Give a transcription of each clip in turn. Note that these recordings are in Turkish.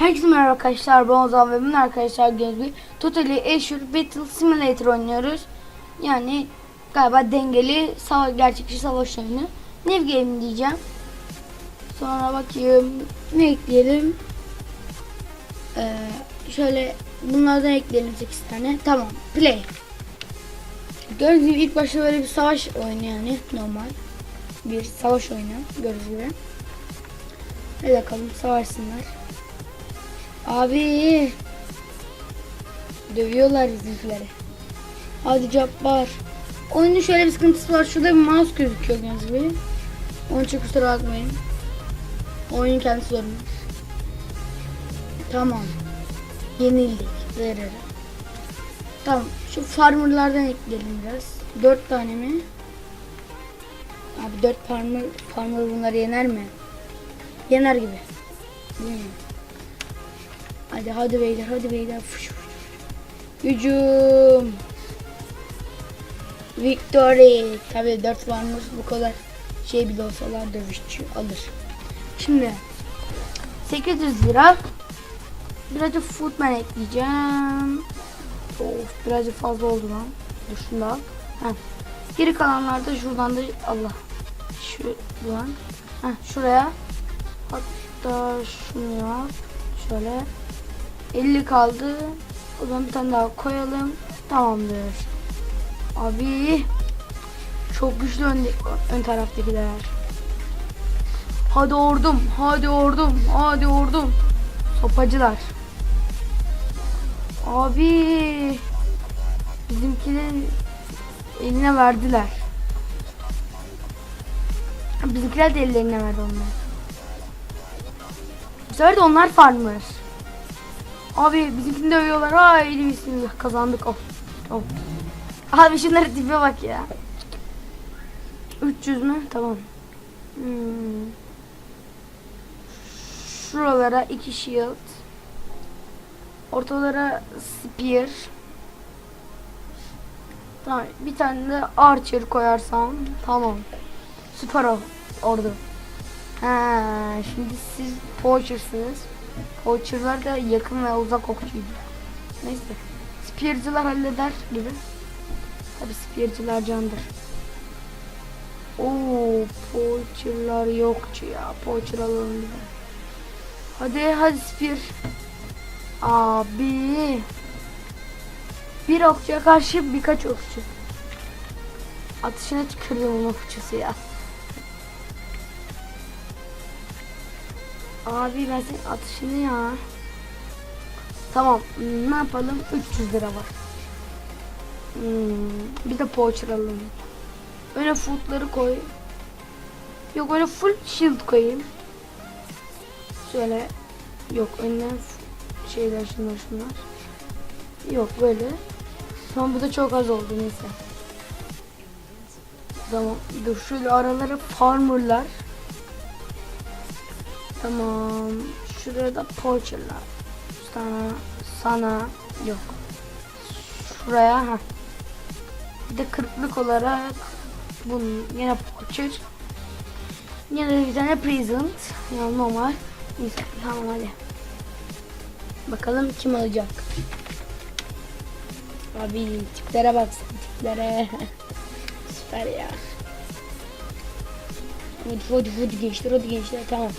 Herkese merhaba arkadaşlar. Ben Ozan ve bugün arkadaşlar gördüğünüz Totally Azure Battle Simulator oynuyoruz. Yani galiba dengeli savaş, gerçekçi savaş oyunu. New Game diyeceğim. Sonra bakayım ne ekleyelim. Ee, şöyle bunlardan ekleyelim 8 tane. Tamam. Play. Gördüğünüz gibi ilk başta böyle bir savaş oyunu yani normal. Bir savaş oyunu gördüğünüz gibi. Hadi bakalım savaşsınlar. Abi. Dövüyorlar bizimkileri. Hadi Cabbar. Oyunun şöyle bir sıkıntısı var. Şurada bir mouse gözüküyor gördüğünüz gibi. Onun için kusura bakmayın. Oyunun kendisi sorunu. Tamam. Yenildik. Verir. Tamam. Şu farmerlardan ekleyelim biraz. Dört tane mi? Abi dört farmer, farmer bunları yener mi? Yener gibi. Değil? Hadi hadi beyler hadi beyler. Hücum. Victory. Tabii 4 varmış bu kadar şey bile olsalar dövüşçü alır. Şimdi 800 lira. Birazcık footman ekleyeceğim. Of birazcık fazla oldu lan. Dur şunu al. Heh. Geri kalanlarda şuradan da Allah. Şu lan. Heh, şuraya. Hatta şunu yap. Şöyle. 50 kaldı. O zaman bir tane daha koyalım. Tamamdır. Abi. Çok güçlü ön, ön taraftakiler. Hadi ordum. Hadi ordum. Hadi ordum. Sopacılar. Abi. Bizimkilerin eline verdiler. Bizimkiler de ellerine verdi onlar. Bu sefer de onlar farmer. Abi bizimkini dövüyorlar. Haydi bismillah kazandık. Of. Of. Abi şunlara tipe bak ya. 300 mü? Tamam. Hmm. Şuralara iki shield. Ortalara spear. Tamam. Bir tane de archer koyarsam tamam. Süper ordu. Ha, şimdi siz poacher'sınız. Poacher'lar da yakın ve uzak okçuydu. Neyse. Spear'cılar halleder gibi. Tabi spear'cılar candır. Oo, poacher'lar yokçu ya. Poacher alalım bir. Hadi hadi spear. Abi. Bir okçuya karşı birkaç okçu. Atışına tükürdüm okçusu ya. Abi ben senin atışını ya. Tamam ne yapalım 300 lira var. Hmm, bir de poacher alalım. Öyle footları koy. Yok öyle full shield koyayım. Şöyle yok önüne f- şeyler şunlar şunlar. Yok böyle. Son bu da çok az oldu neyse. Tamam dur şöyle aralara farmerlar. Tamam. Şuraya da poacherlar. Sana, sana yok. Şuraya ha. Bir de kırklık olarak bunun yine poacher. Yine bir tane present. Yani normal. Neyse tamam hadi. Bakalım kim alacak. Abi tiplere baksana tiplere. Süper ya. Hadi hadi hadi gençler hadi gençler tamam.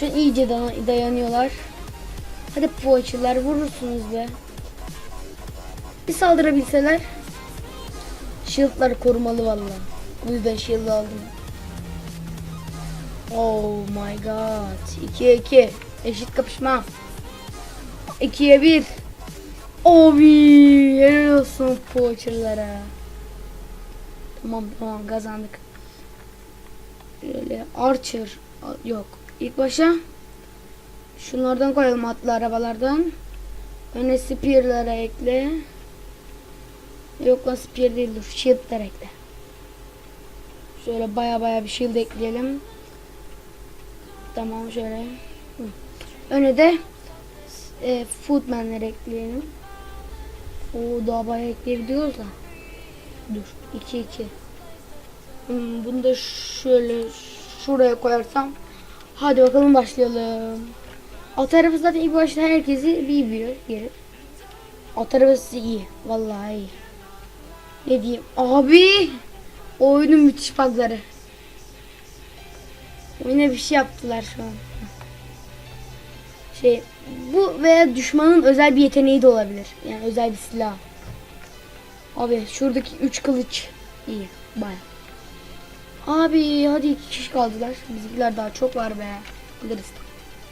Şu an iyice dayanıyorlar. Hadi poğaçalar vurursunuz be. Bir saldırabilseler. Shield'lar korumalı valla. Bu yüzden shield aldım. Oh my god. 2'ye 2. Eşit kapışma. 2'ye 1. Obi. Helal olsun poğaçalara. Tamam tamam kazandık. Böyle Archer. Yok. İlk başa şunlardan koyalım atlı arabalardan. Öne spear'lara ekle. Yok lan spear değil dur. Shield'lar ekle. Şöyle baya baya bir shield ekleyelim. Tamam şöyle. Hı. Öne de e, footman'ları ekleyelim. Oo daha baya ekleyebiliyoruz da. Dur. 2 2. Hmm, bunu da şöyle şuraya koyarsam Hadi bakalım başlayalım. At arabası zaten ilk başta herkesi bir biliyor gelir. At arabası iyi. Vallahi iyi. Ne diyeyim? Abi! Oyunun müthiş bugları. Oyuna bir şey yaptılar şu an. Şey bu veya düşmanın özel bir yeteneği de olabilir. Yani özel bir silah. Abi şuradaki üç kılıç iyi baya. Abi hadi iki kişi kaldılar. Bizimkiler daha çok var be. Alırız.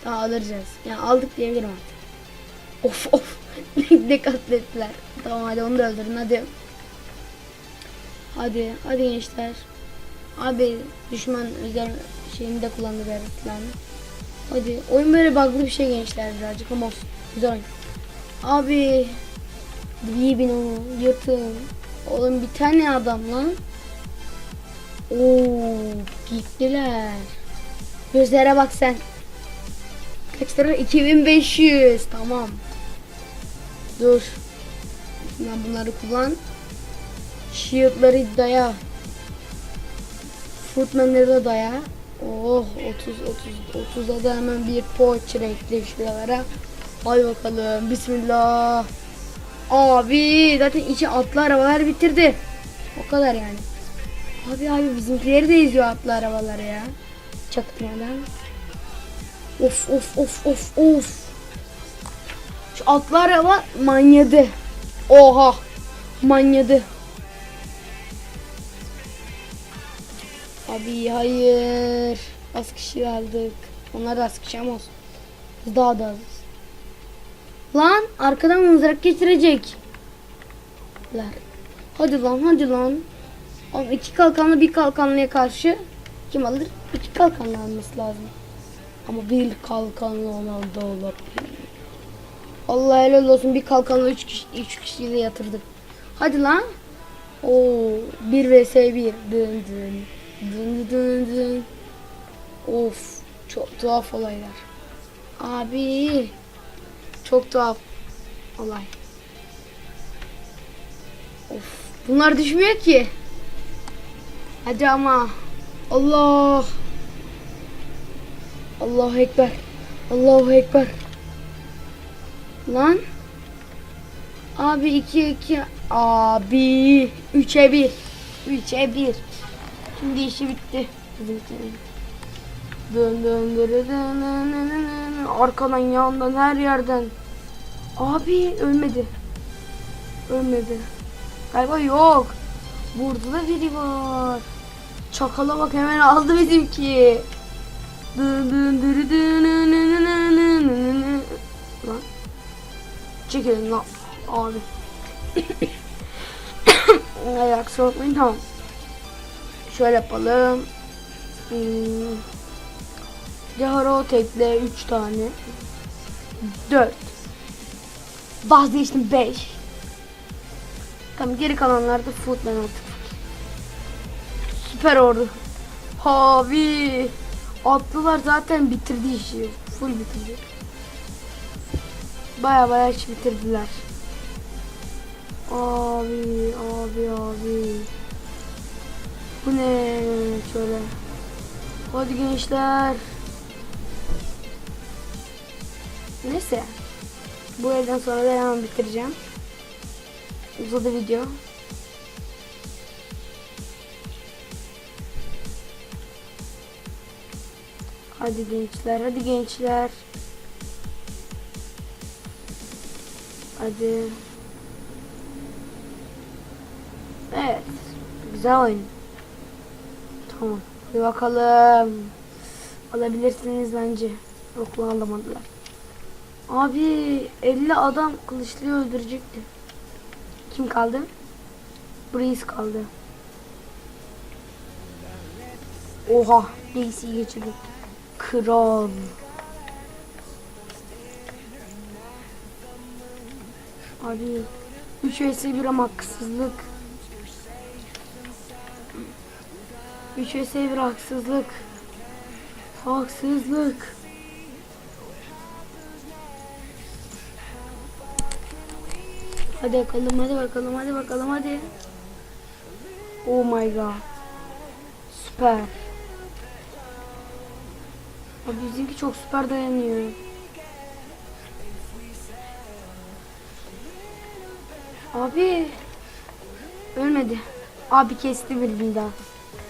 Daha alırız. Yani aldık diyebilirim artık. Of of. ne katlettiler. Tamam hadi onu da öldürün hadi. Hadi hadi gençler. Abi düşman özel şeyini de kullandı Berat'larını. Hadi oyun böyle bug'lı bir şey gençler birazcık ama olsun. Güzel oyun. Abi iyi bin onu yırtın. Oğlum bir tane adam lan. Oo gittiler. Gözlere bak sen. Kaç lira? 2500. Tamam. Dur. Ben bunları kullan. Shield'ları daya. Footman'ları da daya. Oh 30 30 30'a da hemen bir poğaça renkli şuralara. Hadi bakalım. Bismillah. Abi zaten içi atlı arabalar bitirdi. O kadar yani. Abi abi bizimkileri de izliyor atlı arabaları ya. Çaktırmadan. Of of of of of. Şu atlı araba manyadı. Oha. Manyadı. Abi hayır. Az kişi aldık. Onlar da az kişi ama olsun. Biz daha da azız. Lan arkadan mızrak getirecek. Hadi lan hadi lan. Oğlum iki kalkanlı bir kalkanlıya karşı kim alır? İki kalkanlı alması lazım. Ama bir kalkanlı ona da olabilir. Allah helal olsun bir kalkanlı üç kişi, üç kişiyi de yatırdık. Hadi lan. Oo, 1 vs 1. Dın dın. Dın dın dın. Of, çok tuhaf olaylar. Abi, çok tuhaf olay. Of, bunlar düşmüyor ki. Hadi ama. Allah. Allahu Ekber. Allahu Ekber. Lan. Abi 2 2 abi 3'e 1. 3'e 1. Şimdi işi bitti. Dön dön dön dön. Arkadan yandan her yerden. Abi ölmedi. Ölmedi. Galiba yok. Burada da biri var. Çakala bak hemen aldı bizimki. Lan. Çekilin lan. Abi. Ay kusura bakmayın tamam. Şöyle yapalım. Hmm. Caharo tekle 3 tane. 4. Vazgeçtim 5. Tamam geri kalanlar da footman artık. Süper ordu. Abi. Atlılar zaten bitirdi işi. Full bitirdi. Baya baya iş bitirdiler. Abi abi abi. Bu ne şöyle. Hadi gençler. Neyse. Bu evden sonra da hemen bitireceğim. Uzadı video. Hadi gençler, hadi gençler. Hadi. Evet. Güzel oyun. Tamam. Bir bakalım. Alabilirsiniz bence. Yok lan alamadılar. Abi 50 adam kılıçlıyı öldürecekti. Kim kaldı? Breeze kaldı. Oha. Breeze'i geçirdik. Kral. Abi 3 vs 1 ama haksızlık. 3 vs 1 haksızlık. Haksızlık. Hadi bakalım, hadi bakalım, hadi bakalım, hadi. Oh my god. Süper. O bizimki çok süper dayanıyor. Abi. Ölmedi. Abi kesti bir daha.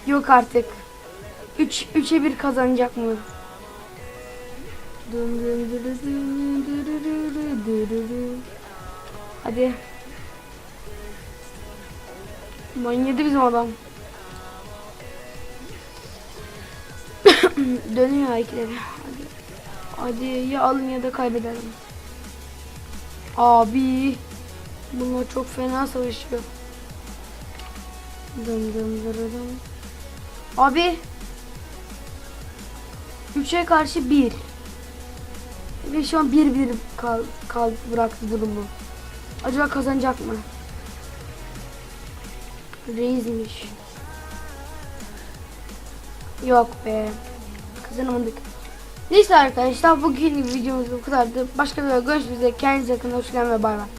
Yok artık. 3 Üç, 3'e 1 kazanacak mı? Hadi. Manyadı bizim adam. Dönüyor ayakları. Hadi. Hadi ya alın ya da kaybedelim. Abi. Bunlar çok fena savaşıyor. Dım dım dırırım. Abi. 3'e karşı 1. Ve şu an 1-1 kal, kal bıraktı durumu. Acaba kazanacak mı? Reis'miş. Yok be. Kazanamadık. Neyse arkadaşlar bugün videomuz bu kadardı. Başka bir videoda görüşmek üzere. Kendinize bakın. Hoşçakalın ve bay bay.